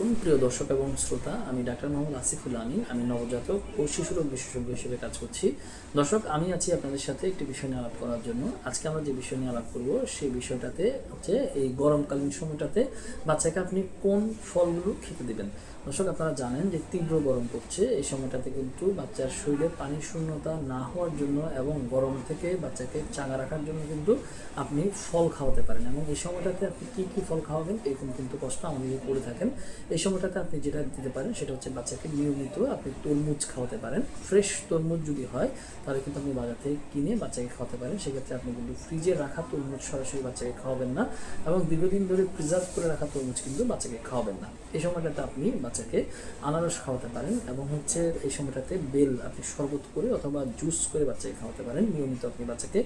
আলাইকুম প্রিয় দর্শক এবং শ্রোতা, আমি ডাক্তার মোহাম্মদ আসিফুল আমিন আমি নবজাতক ও শিশুরোগ বিশেষজ্ঞ হিসেবে কাজ করছি। দর্শক, আমি আছি আপনাদের সাথে একটি বিষয় নিয়ে আলাপ করার জন্য। আজকে আমরা যে বিষয় নিয়ে আলাপ করব, সেই বিষয়টাতে হচ্ছে এই গরমকালীন সময়টাতে বাচ্চাকে আপনি কোন ফলগুলো খেতে দেবেন? দর্শক, আপনারা জানেন যে তীব্র গরম পড়ছে। এই সময়টাতে কিন্তু বাচ্চার শরীরে পানির শূন্যতা না হওয়ার জন্য এবং গরম থেকে বাচ্চাকে চাঙা রাখার জন্য কিন্তু আপনি ফল খাওয়াতে পারেন। এবং এই সময়টাতে আপনি কী কী ফল খাওয়াবেন, এরকম কিন্তু কষ্ট আমাদের করে থাকেন। এই সময়টাতে আপনি যেটা দিতে পারেন সেটা হচ্ছে বাচ্চাকে নিয়মিত আপনি তরমুজ খাওয়াতে পারেন। ফ্রেশ তরমুজ যদি হয়, তাহলে কিন্তু আপনি বাজার থেকে কিনে বাচ্চাকে খাওয়াতে পারেন। সেক্ষেত্রে আপনি কিন্তু ফ্রিজে রাখা তরমুজ সরাসরি বাচ্চাকে খাওয়াবেন না এবং দীর্ঘদিন ধরে প্রিজার্ভ করে রাখা তরমুজ কিন্তু বাচ্চাকে খাওয়াবেন না। এই সময়টাতে আপনি বাচ্চাকে আনারস খাওয়াতে পারেন এবং হচ্ছে এই সময়টাতে বেল আপনি শরবত করে অথবা জুস করে বাচ্চাকে খাওয়াতে পারেন। নিয়মিত আপনি বাচ্চাকে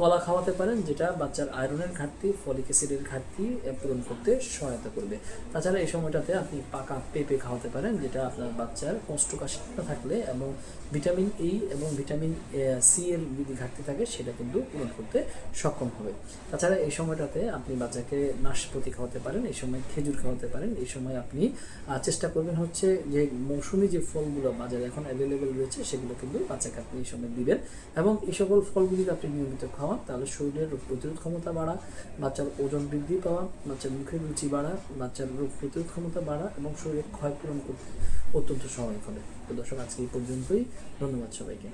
কলা খাওয়াতে পারেন, যেটা বাচ্চার আয়রনের ঘাটতি ফলিক অ্যাসিডের ঘাটতি পূরণ করতে সহায়তা করবে। তাছাড়া এই সময়টাতে আপনি পাকা পেঁপে খাওয়াতে পারেন, যেটা আপনার বাচ্চার কোষ্ঠকাঠিন্য থাকলে এবং ভিটামিন ই এবং ভিটামিন সি এর যদি ঘাটতি থাকে, সেটা কিন্তু পূরণ করতে সক্ষম হবে। তাছাড়া এই সময়টাতে আপনি বাচ্চাকে নাশপাতি খাওয়াতে পারেন, এই সময় খেজুর খাওয়াতে পারেন, এই সময় আপনি চেষ্টা করবেন হচ্ছে যে মৌসুমি যে ফলগুলো বাজারে এখন অ্যাভেলেবেল রয়েছে, সেগুলো কিন্তু বাচ্চাকে আপনি এই সময় দিবেন। এবং এই সকল ফলগুলি আপনি নিয়মিত খাওয়ান, তাহলে শরীরের রোগ প্রতিরোধ ক্ষমতা বাড়া, বাচ্চার ওজন বৃদ্ধি পাওয়া, বাচ্চার মুখের রুচি বাড়া, বাচ্চার রোগ প্রতিরোধ ক্ষমতা বাড়া এবং শরীরের ক্ষয় পূরণ করতে অত্যন্ত সহায়ক হবে। তো দর্শক, আজকে এই পর্যন্তই। ধন্যবাদ সবাইকে।